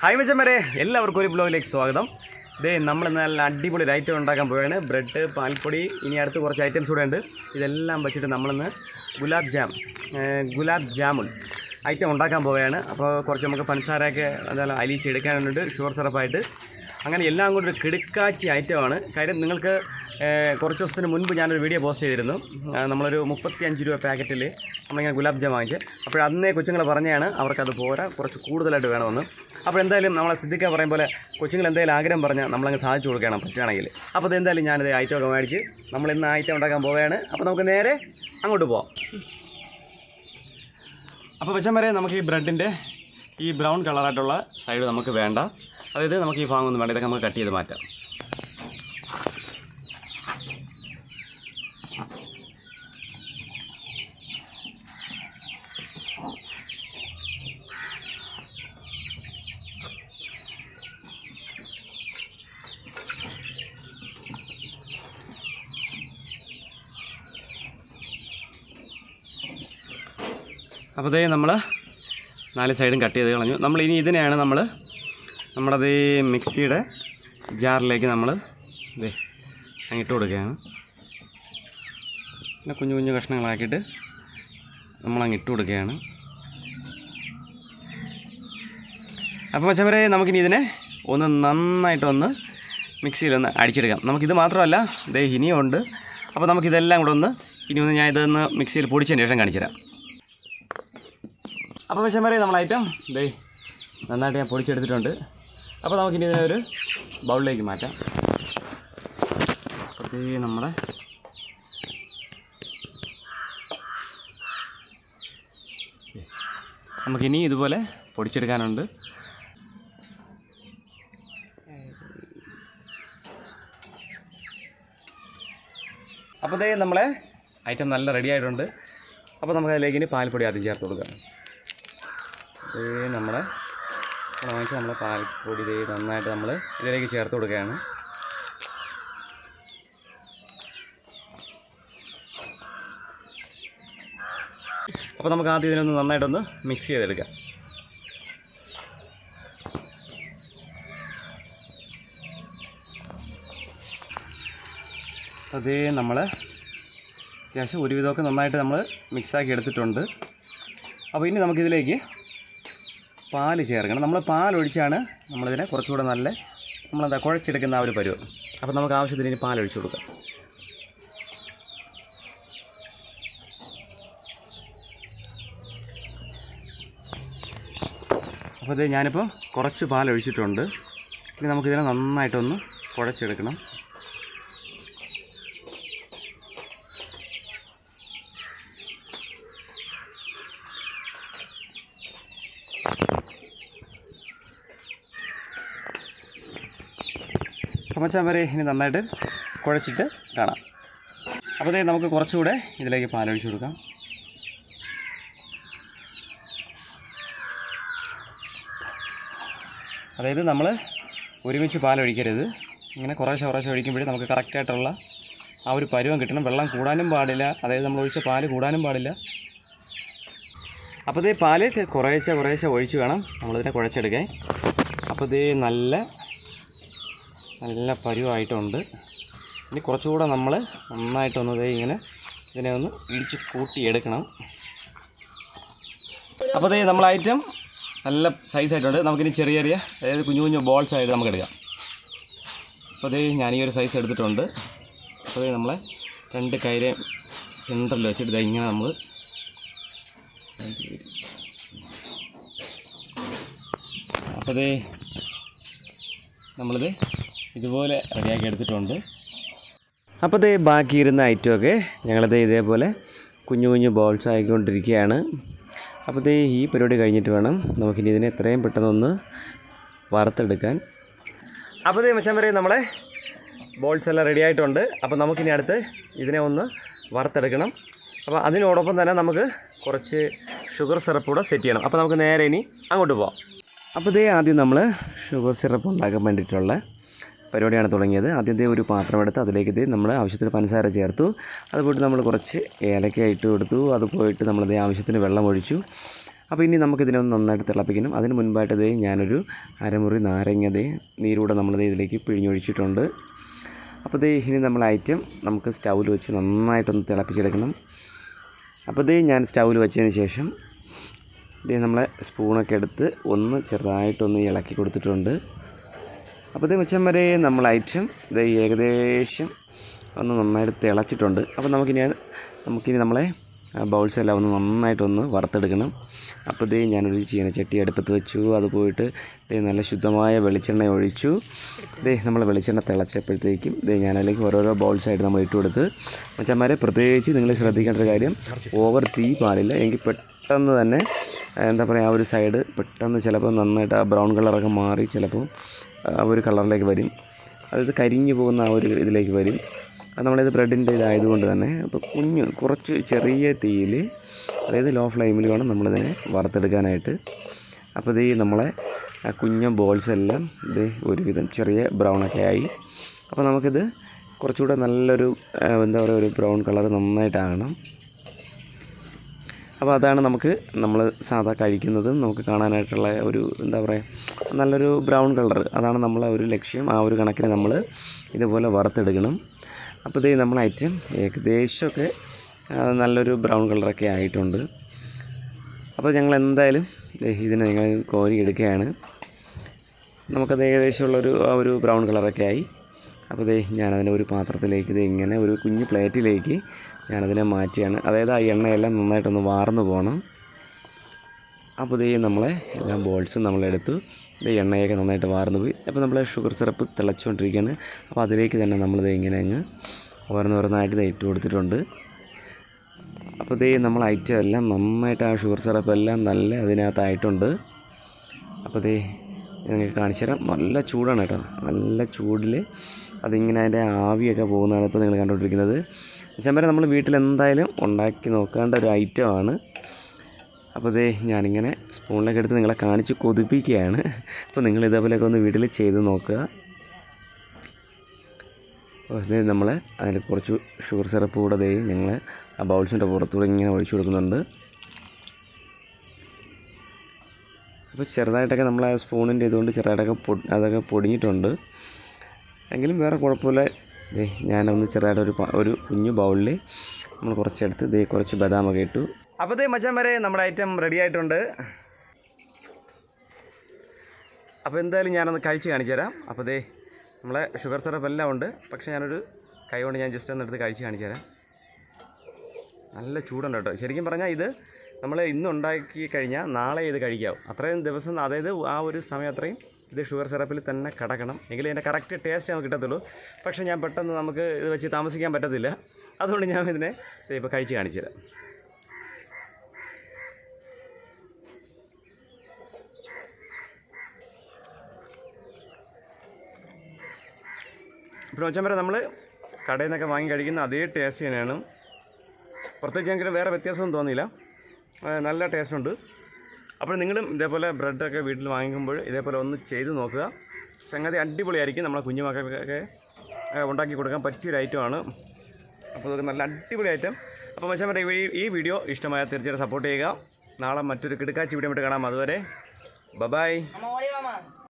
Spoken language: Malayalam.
ഹായ് മച്ചന്മാരെ എല്ലാവർക്കും ഒരു ബ്ലോഗിലേക്ക് സ്വാഗതം. ഇതേ നമ്മൾ നല്ല അടിപൊളി ഒരു ഐറ്റം ഉണ്ടാക്കാൻ പോവുകയാണ് ബ്രെഡ് പാൽപ്പൊടി ഇനി അടുത്ത് കുറച്ച് ഐറ്റംസ് കൂടെ ഉണ്ട്. ഇതെല്ലാം വെച്ചിട്ട് നമ്മളിന്ന് ഗുലാബ് ജാം ഗുലാബ് ജാമുൻ ഐറ്റം ഉണ്ടാക്കാൻ പോവുകയാണ് അപ്പോൾ കുറച്ച് നമുക്ക് പഞ്ചസാരയൊക്കെ അതെല്ലാം അലിച്ചെടുക്കാനുണ്ട് ഷുഗർ സിറപ്പായിട്ട്. അങ്ങനെ എല്ലാം കൂടി ഒരു കിടുക്കാച്ചി ഐറ്റമാണ് കാര്യം നിങ്ങൾക്ക് കുറച്ച് ദിവസത്തിന് മുൻപ് ഞാനൊരു വീഡിയോ പോസ്റ്റ് ചെയ്തിരുന്നു. നമ്മളൊരു മുപ്പത്തി അഞ്ച് രൂപ പാക്കറ്റിൽ നമ്മളിങ്ങനെ ഗുലാബ് ജാം വാങ്ങിച്ച് അപ്പോൾ അന്നേ കൊച്ചുങ്ങൾ പറഞ്ഞാണ് അവർക്കത് പോരാ കുറച്ച് കൂടുതലായിട്ട് വേണമെന്ന്. അപ്പോൾ എന്തായാലും നമ്മളെ സിദ്ധിക്കാൻ പറയും പോലെ കൊച്ചുങ്ങൾ എന്തായാലും ആഗ്രഹം പറഞ്ഞാൽ നമ്മളങ്ങ് സാധിച്ചു കൊടുക്കണം പറ്റുകയാണെങ്കിൽ അപ്പോൾ എന്തായാലും ഞാനിത് ഐറ്റം ഒക്കെ മേടിച്ച് നമ്മൾ ഇന്ന് ഐറ്റം ഉണ്ടാക്കാൻ പോവുകയാണ്. അപ്പോൾ നമുക്ക് നേരെ അങ്ങോട്ട് പോവാം. അപ്പോൾ വെച്ചാൽ വരെ നമുക്ക് ഈ ബ്രെഡിന്റെ ഈ ബ്രൗൺ കളറായിട്ടുള്ള സൈഡ് നമുക്ക് വേണ്ട. അതായത് നമുക്ക് ഈ ഭാഗമൊന്നും വേണ്ട ഇതൊക്കെ നമുക്ക് കട്ട് ചെയ്ത് മാറ്റാം. അപ്പോൾ അതേ നമ്മൾ നാല് സൈഡും കട്ട് ചെയ്ത് കളഞ്ഞു. നമ്മൾ ഇനി ഇതിനെയാണ് നമ്മൾ നമ്മുടെ അതേ മിക്സിയുടെ ജാറിലേക്ക് നമ്മൾ ഇതേ അങ്ങിട്ട് കൊടുക്കുകയാണ്. പിന്നെ കുഞ്ഞു കുഞ്ഞു കഷ്ണങ്ങളാക്കിയിട്ട് നമ്മൾ അങ്ങ് ഇട്ട് കൊടുക്കുകയാണ്. അപ്പോൾ മച്ചവരെ നമുക്കിനി ഇതിനെ ഒന്ന് നന്നായിട്ടൊന്ന് മിക്സിയിലൊന്ന് അടിച്ചെടുക്കാം. നമുക്കിത് മാത്രമല്ല ദേ ഇനിയും ഉണ്ട്. അപ്പോൾ നമുക്കിതെല്ലാം കൂടെ ഒന്ന് ഇനി ഒന്ന് ഞാൻ ഇതൊന്ന് മിക്സിയിൽ പൊടിച്ചതിന് ശേഷം കാണിച്ചു തരാം അപ്പോൾ പറയും നമ്മൾ ഐറ്റം ദേ നന്നായിട്ട് ഞാൻ പൊടിച്ചെടുത്തിട്ടുണ്ട്. അപ്പോൾ നമുക്കിനി ഇതിനെ ഒരു ബൗളിലേക്ക് മാറ്റാം. അപ്പോഴത്തേ നമ്മുടെ നമുക്കിനി ഇതുപോലെ പൊടിച്ചെടുക്കാനുണ്ട്. അപ്പോൾ ദേ നമ്മളെ ഐറ്റം നല്ല റെഡി ആയിട്ടുണ്ട്. അപ്പോൾ നമുക്ക് ഇനി പാൽപ്പൊടി ആദ്യം ചേർത്ത് കൊടുക്കാം. ഇത് നമ്മളെ നമ്മൾ വാങ്ങിച്ച നമ്മളെ പാൽപ്പൊടി ഇത് നന്നായിട്ട് നമ്മൾ ഇതിലേക്ക് ചേർത്ത് കൊടുക്കുകയാണ്. അപ്പോൾ നമുക്ക് ആദ്യം ഇതിനൊന്ന് നന്നായിട്ടൊന്ന് മിക്സ് ചെയ്തെടുക്കാം. അതേ നമ്മൾ അത്യാവശ്യം ഒരുവിധമൊക്കെ നന്നായിട്ട് നമ്മൾ മിക്സാക്കി എടുത്തിട്ടുണ്ട്. അപ്പോൾ ഇനി നമുക്കിതിലേക്ക് പാൽ ചേർക്കണം. നമ്മൾ പാൽ ഒഴിച്ചാണ് നമ്മളിതിനെ കുറച്ചുകൂടെ നല്ല നമ്മളെന്താ കുഴച്ചെടുക്കുന്ന ആ ഒരു പരുവം. അപ്പോൾ നമുക്ക് ആവശ്യത്തിന് ഇനി പാൽ ഒഴിച്ചു കൊടുക്കാം. അപ്പോൾ ഇത് ഞാനിപ്പോൾ കുറച്ച് പാൽ ഒഴിച്ചിട്ടുണ്ട് ഇനി നമുക്കിതിനെ നന്നായിട്ടൊന്ന് കുഴച്ചെടുക്കണം. ചമച്ചാൻ വരെ ഇനി നന്നായിട്ട് കുഴച്ചിട്ട് കാണാം. അപ്പോൾ ദേ നമുക്ക് കുറച്ചുകൂടെ ഇതിലേക്ക് പാലൊഴിച്ച് കൊടുക്കാം. അതായത് നമ്മൾ ഒരുമിച്ച് പാലൊഴിക്കരുത് ഇങ്ങനെ കുറേശ്ശെ കുറേശ്ശെ ഒഴിക്കുമ്പോഴേ നമുക്ക് കറക്റ്റായിട്ടുള്ള ആ ഒരു പരുവം കിട്ടണം. വെള്ളം കൂടാനും പാടില്ല. അതായത് നമ്മൾ ഒഴിച്ച പാൽ കൂടാനും പാടില്ല. അപ്പോൾ ഇതേ പാൽ കുറേശ്ശെ കുറേശ്ശെ ഒഴിച്ച് വേണം നമ്മളിതിനെ കുഴച്ചെടുക്കാൻ. അപ്പോൾ ഇതേ നല്ല നല്ല പരുവായിട്ടുണ്ട്. ഇനി കുറച്ചുകൂടെ നമ്മൾ നന്നായിട്ടൊന്ന് ദേ ഇങ്ങനെ ഇതിനെ ഒന്ന് ഇടിച്ച് കൂട്ടിയെടുക്കണം. അപ്പോൾ ദേ നമ്മൾ ഐറ്റം നല്ല സൈസായിട്ടുണ്ട് നമുക്കിനി ചെറിയ ചെറിയ അതായത് കുഞ്ഞു കുഞ്ഞു ബോൾസ് ആയിട്ട് നമുക്ക് എടുക്കാം. അപ്പോൾ ദേ ഞാൻ ഈ ഒരു സൈസ് എടുത്തിട്ടുണ്ട്. അപ്പോൾ ദേ നമ്മളെ രണ്ട് കൈരെ സെന്ററിൽ വെച്ചിട്ട് ദേ ഇങ്ങനെ നമ്മൾ അപ്പോൾ ദേ നമ്മളിത് ഇതുപോലെ റെഡിയാക്കി എടുത്തിട്ടുണ്ട്. അപ്പോൾ ദേ ബാക്കി ഇരുന്ന ഐറ്റമൊക്കെ ഞങ്ങളത് ഇതേപോലെ കുഞ്ഞു കുഞ്ഞു ബോൾസ് ആയിക്കൊണ്ടിരിക്കുകയാണ്. അപ്പോൾ ദേ ഈ പരിപാടി കഴിഞ്ഞിട്ട് വേണം നമുക്കിനി ഇതിനെ എത്രയും പെട്ടെന്നൊന്ന് വറുത്തെടുക്കാൻ. അപ്പോൾ ദേ മച്ചാൻ പറയും നമ്മളെ ബോൾസ് എല്ലാം റെഡി ആയിട്ടുണ്ട്. അപ്പോൾ നമുക്കിനി അടുത്ത് ഇതിനെ ഒന്ന് വറുത്തെടുക്കണം. അപ്പോൾ അതിനോടൊപ്പം തന്നെ നമുക്ക് കുറച്ച് ഷുഗർ സിറപ്പ് കൂടെ സെറ്റ് ചെയ്യണം. അപ്പോൾ നമുക്ക് നേരെ ഇനി അങ്ങോട്ട് പോവാം. അപ്പോൾ ഇതേ ആദ്യം നമ്മൾ ഷുഗർ സിറപ്പ് ഉണ്ടാക്കാൻ വേണ്ടിയിട്ടുള്ള പരിപാടിയാണ് തുടങ്ങിയത്. ആദ്യത്തെ ഒരു പാത്രം എടുത്ത് അതിലേക്ക് ഇത് നമ്മൾ ആവശ്യത്തിന് പഞ്ചസാര ചേർത്തു. അത് പോയിട്ട് നമ്മൾ കുറച്ച് ഏലക്ക ഇട്ട് കൊടുത്തു. അത് പോയിട്ട് നമ്മളത് ആവശ്യത്തിന് വെള്ളം ഒഴിച്ചു. അപ്പോൾ ഇനി നമുക്കിതിനെ ഒന്ന് നന്നായിട്ട് തിളപ്പിക്കണം. അതിന് മുൻപായിട്ട് ദേ ഞാനൊരു അരമുറി നാരങ്ങ ദേ നീരൂടെ നമ്മളത് ഇതിലേക്ക് പിഴിഞ്ഞൊഴിച്ചിട്ടുണ്ട്. അപ്പോൾ ദേ ഇനി നമ്മൾ ഐറ്റം നമുക്ക് സ്റ്റൗവിൽ വെച്ച് നന്നായിട്ടൊന്ന് തിളപ്പിച്ചെടുക്കണം. അപ്പോൾ ദേ ഞാൻ സ്റ്റൗവിൽ വെച്ചതിന് ശേഷം ദേ നമ്മളെ സ്പൂണൊക്കെ എടുത്ത് ഒന്ന് ചെറുതായിട്ടൊന്ന് ഇളക്കി കൊടുത്തിട്ടുണ്ട്. അപ്പോൾ ഇത് വരെ നമ്മൾ ഐറ്റം ഇത് ഏകദേശം ഒന്ന് നന്നായിട്ട് തിളച്ചിട്ടുണ്ട്. അപ്പോൾ നമുക്കിനി നമുക്കിനി നമ്മളെ ബൗൾസ് എല്ലാം ഒന്ന് നന്നായിട്ടൊന്ന് വറുത്തെടുക്കണം. അപ്പോൾ ഇതേ ഞാനൊരു ചീനച്ചട്ടി അടുപ്പത്ത് വെച്ചു. അത് പോയിട്ട് ഇതേ നല്ല ശുദ്ധമായ വെളിച്ചെണ്ണ ഒഴിച്ചു. ഇതേ നമ്മൾ വെളിച്ചെണ്ണ തിളച്ചപ്പോഴത്തേക്കും ഇതേ ഞാനതിലേക്ക് ഓരോരോ ബൗൾസായിട്ട് നമ്മൾ ഇട്ട് കൊടുത്ത്. മച്ചന്മാരെ പ്രത്യേകിച്ച് നിങ്ങൾ ശ്രദ്ധിക്കേണ്ട ഒരു കാര്യം ഓവർ തീ പാടില്ല. എങ്കിൽ പെട്ടെന്ന് തന്നെ എന്താ പറയുക ആ ഒരു സൈഡ് പെട്ടെന്ന് ചിലപ്പോൾ നന്നായിട്ട് ആ ബ്രൗൺ കളറൊക്കെ മാറി ചിലപ്പോൾ ആ ഒരു കളറിലേക്ക് വരും. അതായത് കരിഞ്ഞു പോകുന്ന ആ ഒരു ഇതിലേക്ക് വരും. അത് നമ്മളിത് ബ്രെഡിന്റെ ഇതായതുകൊണ്ട് തന്നെ അപ്പോൾ കുഞ്ഞ് കുറച്ച് ചെറിയ തീയിൽ അതായത് ലോ ഫ്ലെയിമിൽ വേണം നമ്മളിതിനെ വറുത്തെടുക്കാനായിട്ട്. അപ്പോൾ ഇത് നമ്മളെ ആ കുഞ്ഞ ബോൾസ് എല്ലാം ഇത് ഒരുവിധം ചെറിയ ബ്രൗണൊക്കെ ആയി. അപ്പോൾ നമുക്കിത് കുറച്ചുകൂടെ നല്ലൊരു എന്താ പറയുക ഒരു ബ്രൗൺ കളർ നന്നായിട്ടാകണം അപ്പോൾ അതാണ് നമുക്ക് നമ്മൾ സാധാ കഴിക്കുന്നത് നമുക്ക് കാണാനായിട്ടുള്ള ഒരു എന്താ പറയുക നല്ലൊരു ബ്രൗൺ കളർ അതാണ് നമ്മളെ ഒരു ലക്ഷ്യം. ആ ഒരു കണക്കിന് നമ്മൾ ഇതുപോലെ വറുത്തെടുക്കണം. അപ്പോൾ ഇതേ നമ്മൾ ഐറ്റം ഏകദേശമൊക്കെ നല്ലൊരു ബ്രൗൺ കളറൊക്കെ ആയിട്ടുണ്ട്. അപ്പോൾ ഞങ്ങൾ എന്തായാലും ഇതിനെ ഞങ്ങൾ കോരി എടുക്കുകയാണ്. നമുക്കത് ഏകദേശമുള്ളൊരു ആ ഒരു ബ്രൗൺ കളറൊക്കെ ആയി. അപ്പോൾ ഇതേ ഞാനതിനെ ഒരു പാത്രത്തിലേക്ക് ഇത് ഇങ്ങനെ ഒരു കുഞ്ഞ് പ്ലേറ്റിലേക്ക് ഞാനതിനെ മാറ്റിയാണ്. അതായത് ആ എണ്ണയെല്ലാം നന്നായിട്ടൊന്ന് വാർന്നു പോകണം അപ്പോൾ ഇതേ നമ്മളെ എല്ലാ ബോൾസും നമ്മളെടുത്തു. ഇത് എണ്ണയൊക്കെ നന്നായിട്ട് വാർന്നു പോയി. അപ്പോൾ നമ്മളെ ഷുഗർ സിറപ്പ് തിളച്ചുകൊണ്ടിരിക്കുകയാണ്. അപ്പോൾ അതിലേക്ക് തന്നെ നമ്മളിത് ഇങ്ങനെ അങ്ങ് ഓരോന്നോരോന്നായിട്ട് ഇത് ഇട്ട് കൊടുത്തിട്ടുണ്ട്. അപ്പോൾ ഇതേ നമ്മൾ ഐറ്റം എല്ലാം നന്നായിട്ട് ആ ഷുഗർ സിറപ്പ് എല്ലാം നല്ല അതിനകത്തായിട്ടുണ്ട്. അപ്പോൾ ഇതേ നിങ്ങൾക്ക് കാണിച്ചു തരാം. നല്ല ചൂടാണ് കേട്ടോ. നല്ല ചൂടിൽ അതിങ്ങനെ അതിന്റെ ആവിയൊക്കെ പോകുന്നതാണ് ഇപ്പോൾ നിങ്ങൾ കണ്ടുകൊണ്ടിരിക്കുന്നത്. ചെമ്പര നമ്മൾ വീട്ടിൽ എന്തായാലും ഉണ്ടാക്കി നോക്കേണ്ട ഒരു ഐറ്റമാണ് അപ്പോൾ ദേ ഞാനിങ്ങനെ സ്പൂണിലൊക്കെ എടുത്ത് നിങ്ങളെ കാണിച്ച് കൊതിപ്പിക്കുകയാണ്. അപ്പോൾ നിങ്ങൾ ഇതേപോലെയൊക്കെ ഒന്ന് വീട്ടിൽ ചെയ്ത് നോക്കുക. ഇത് നമ്മൾ അതിൽ കുറച്ച് ഷുഗർ സിറപ്പ് കൂടെ ദേ ഞങ്ങൾ ആ ബൗൾസിന്റെ പുറത്തൂടെ ഇങ്ങനെ ഒഴിച്ചു കൊടുക്കുന്നുണ്ട്. അപ്പോൾ ചെറുതായിട്ടൊക്കെ നമ്മൾ ആ സ്പൂണിന്റെ ഇതുകൊണ്ട് ചെറുതായിട്ടൊക്കെ പൊ അതൊക്കെ പൊടിഞ്ഞിട്ടുണ്ട്. എങ്കിലും വേറെ കുഴപ്പമില്ല. ദേ ഞാനൊന്ന് ചെറുതായിട്ട് ഒരു ഒരു കുഞ്ഞു ബൗളിൽ നമ്മൾ കുറച്ചെടുത്ത് ദേ കുറച്ച് ബദാമൊക്കെ ഇട്ടു. അപ്പോൾ ദേ മച്ചാൻ വരെ നമ്മുടെ ഐറ്റം റെഡി ആയിട്ടുണ്ട്. അപ്പോൾ എന്തായാലും ഞാനൊന്ന് കഴിച്ച് കാണിച്ചു തരാം. അപ്പോൾ ദേ നമ്മളെ ഷുഗർ സിറപ്പ് എല്ലാം ഉണ്ട്. പക്ഷേ ഞാനൊരു കൈ കൊണ്ട് ഞാൻ ജസ്റ്റ് ഒന്ന് എടുത്ത് കഴിച്ച് കാണിച്ചു തരാം. നല്ല ചൂടുണ്ട് കേട്ടോ. ശരിക്കും പറഞ്ഞാൽ ഇത് നമ്മൾ ഇന്ന് ഉണ്ടാക്കി കഴിഞ്ഞാൽ നാളെ ഇത് കഴിക്കാവും അത്രയും ദിവസം അതായത് ആ ഒരു സമയം അത്രയും ഇത് ഷുഗർ സിറപ്പിൽ തന്നെ കിടക്കണം. എങ്കിലും ഇതിന്റെ കറക്റ്റ് ടേസ്റ്റ് നമുക്ക് കിട്ടത്തുള്ളൂ. പക്ഷേ ഞാൻ പെട്ടെന്ന് നമുക്ക് ഇത് വെച്ച് താമസിക്കാൻ പറ്റത്തില്ല. അതുകൊണ്ട് ഞാൻ ഇതിനെ ഇപ്പോൾ കഴിച്ച് കാണിച്ചു തരാം. ഇപ്പോൾ വെച്ചാൽ വരെ നമ്മൾ കടയിൽ നിന്നൊക്കെ വാങ്ങി കഴിക്കുന്ന അതേ ടേസ്റ്റ് തന്നെയാണ്. പ്രത്യേകിച്ച് ഞങ്ങൾക്ക് വേറെ വ്യത്യാസമൊന്നും തോന്നിയില്ല. നല്ല ടേസ്റ്റ് ഉണ്ട്. അപ്പോൾ നിങ്ങളും ഇതേപോലെ ബ്രെഡൊക്കെ വീട്ടിൽ വാങ്ങിക്കുമ്പോൾ ഇതേപോലെ ഒന്ന് ചെയ്ത് നോക്കുക. സംഗതി അടിപൊളിയായിരിക്കും. നമ്മളെ കുഞ്ഞു മക്കൾക്കൊക്കെ ആ, ഉണ്ടാക്കി കൊടുക്കാൻ പറ്റിയൊരു ഐറ്റമാണ് അപ്പോൾ അതൊക്കെ നല്ല അടിപൊളി ഐറ്റം അപ്പോൾ മച്ചാൻ പറയുക ഈ വീഡിയോ ഇഷ്ടമായ തീർച്ചയായിട്ടും സപ്പോർട്ട് ചെയ്യുക. നാളെ മറ്റൊരു കിടക്കാച്ചി വീഡിയോ ആയിട്ട് കാണാം. അതുവരെ ബബായ്.